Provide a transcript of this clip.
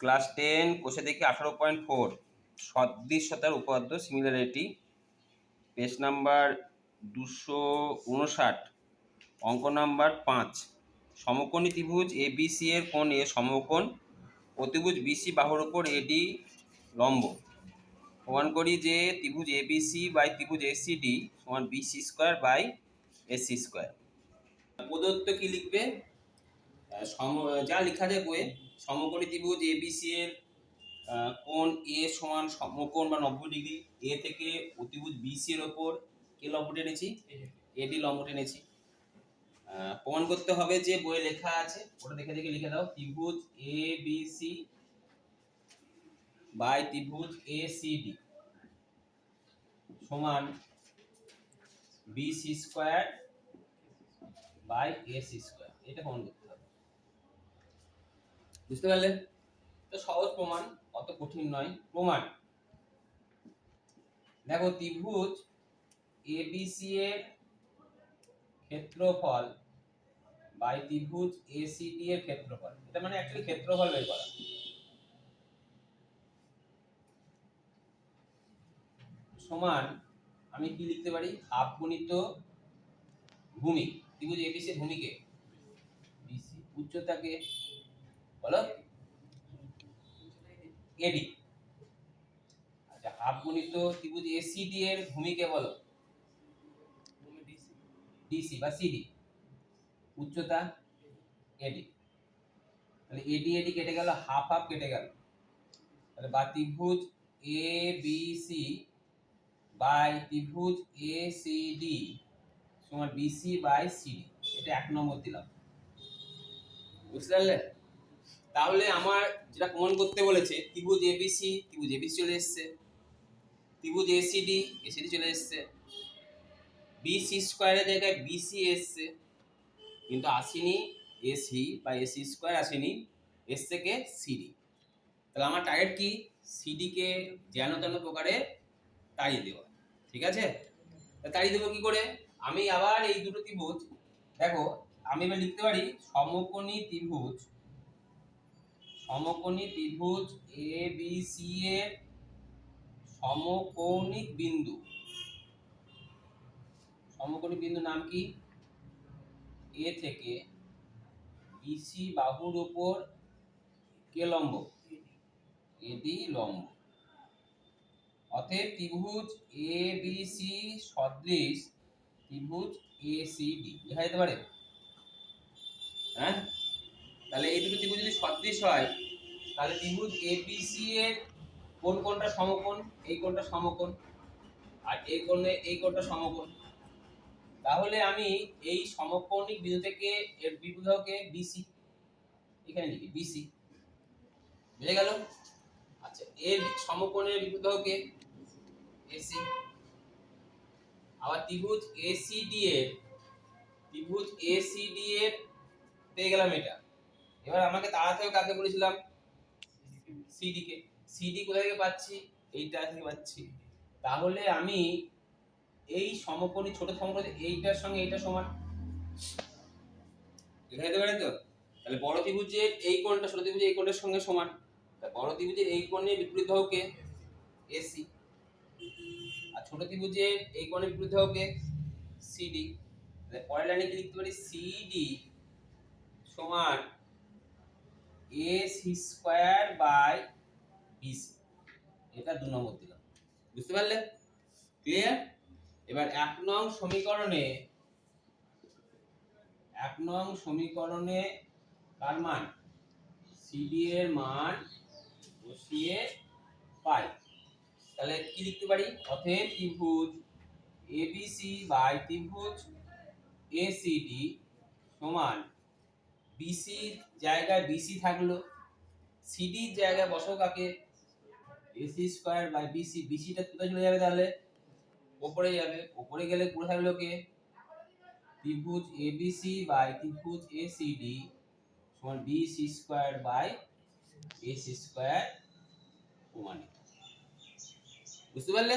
Class ten, কোষে দেখি আঠারো পয়েন্ট ফোর সদৃশ্যতার উপাদ্য সিমিলারিটি পেজ নাম্বার দুশো উনষাট, অঙ্ক নাম্বার পাঁচ, সমকোণী ত্রিভুজ এ বিসি এর কোণ এ সমকোণ, অতিভুজ বিসি বাহুর ওপর এডি লম্ব। প্রমাণ করি যে ত্রিভুজ এ বিসি বাই ত্রিভুজ এ সি এসিডি সমান BC square by AC square প্রদত্ত কি লিখবে? সম যা লেখা যায় বইয়ে সমকোণী ত্রিভুজ এ বিসি এর কোণ এ সমান সমকোণ বা নব্বই ডিগ্রি। এ থেকে অতিভুজ বিসি এর ওপর কে লম্ব টেনেছি এডি লম্ব টেনেছি প্রমাণ করতে হবে যে বইয়ে লেখা আছে, ওটা দেখে দেখে লিখে দাও। ত্রিভুজ এ বি সি বাই ত্রিভুজ এ সি ডি সমান B C square by A C square এটা প্রমাণ করতে বুঝতে পারলে? তো সহজ প্রমাণ, অত কঠিন নয়, প্রমাণ। দেখো ত্রিভুজ এবিসি এর ক্ষেত্রফল বাই ত্রিভুজ এসিডি এর ক্ষেত্রফল। এটা মানে অ্যাকচুয়ালি ক্ষেত্রফল বের করা। সমান, আমি কি লিখতে পারি? হাফ গুণিত ভূমি। ত্রিভুজ এবিসি ভূমিকে। বিসি উচ্চতাকে বলো এডি আচ্ছা হাফ গুণিত ত্রিভুজ এসিডি এর ভূমিকে বলো। ডিসি বা সিডি উচ্চতা এডি তাহলে এডি এডি কেটে গেল হাফ হাফ কেটে গেল। তাহলে বা ত্রিভুজ এ বি সি বাই ত্রিভুজ এ সি ডি সমান বিসি বাই সিডি এটা এক নম্বর দিলাম। বুঝতে পারলে? তাহলে আমার যেটা প্রমাণ করতে বলেছে, ত্রিভুজ এবিসি ত্রিভুজ এবিসি চলে এসছে। ত্রিভুজ এসিডি এসিডি চলে এসছে। বিসি স্কোয়ারের জায়গায় বিসি এসছে। কিন্তু আসেনি এসি বা এসি স্কোয়ার আসেনি, এসছে কে সিডি তাহলে আমার টার্গেট কি? সিডিকে যেন তেন প্রকারে তাড়িয়ে দেওয়া। ঠিক আছে? তাড়িয়ে দেবো কি করে? আমি আবার এই দুটো ত্রিভুজ, দেখো, আমি এবার লিখতে পারি সমকোণী ত্রিভুজ সমকোণী ত্রিভুজ এ বি সি এর সমকৌণিক বিন্দু। সমকোণী বিন্দু নাম কি? এ থেকে বিসি বাহুর উপর কে লম্ব? এডি লম্ব। অতএব ত্রিভুজ এ বি সি সদৃশ ত্রিভুজ এ সি ডি লেখা যেতে পারে? হ্যাঁ? তাহলে এই দুটো ত্রিভুজ যদি সদৃশ হয়, তাহলে ত্রিভুজ এ বি সি এর কোন কোনটা সমকোণ, এই কোনটা সমকোণ, আর এই কোণে এই কোণটা সমকোণ। তাহলে আমি এই সমকোণিক বিন্দু থেকে এর বিভুধকে বিসি এখানে লিখি বিসি বুঝে গেল? আচ্ছা এর সমকোণের বিভুধকে এসি আবার ত্রিভুজ এসিডি এর, ত্রিভুজ এসিডি এর, পেয়ে গেলাম এটা। এবার আমাকে তাড়াতে হবে কাকে বলেছিলাম? সিডি কে। সিডি কোথা থেকে পাচ্ছি? এইটা থেকে পাচ্ছি। তাহলে আমি এই সমকোণী, ছোট সমকোণী, এইটার সঙ্গে এইটা সমান। লেখা যেতে পারে তো? তাহলে বড় ত্রিভুজের এই কোণটা, ছোট ত্রিভুজের এই কোণের সঙ্গে সমান। বড় ত্রিভুজের এই কোণের বিপরীত হকে এসি আর ছোট ত্রিভুজের এই কোণের বিপরীত হকে সিডি পরের লাইনে কি লিখতে পারি? সিডি সমান এ সি স্কোয়ার বাই এটা দু নম্বর দিলাম। বুঝতে ক্লিয়ার এবার এক নং সমীকরণে, এক নং সমীকরণে কার মান? সিডি এর মান বসিয়ে পাই। তাহলে কি লিখতে পারি? অতএব ত্রিভুজ এবিসি বাই ত্রিভুজ এসিডি সমান বিসি জায়গায় বিসি থাকল সিডির জায়গায় বসো কাকে? এসি স্কোয়ার বাই বিসি বিসিটা কোথায় চলে যাবে তাহলে? ওপরে যাবে। ওপরে গেলে পুরো থাকল কে? ত্রিভুজ এবিসি বাই ত্রিভুজ এসিডি সমান BC square by AC square প্রমাণিত বুঝতে পারলে?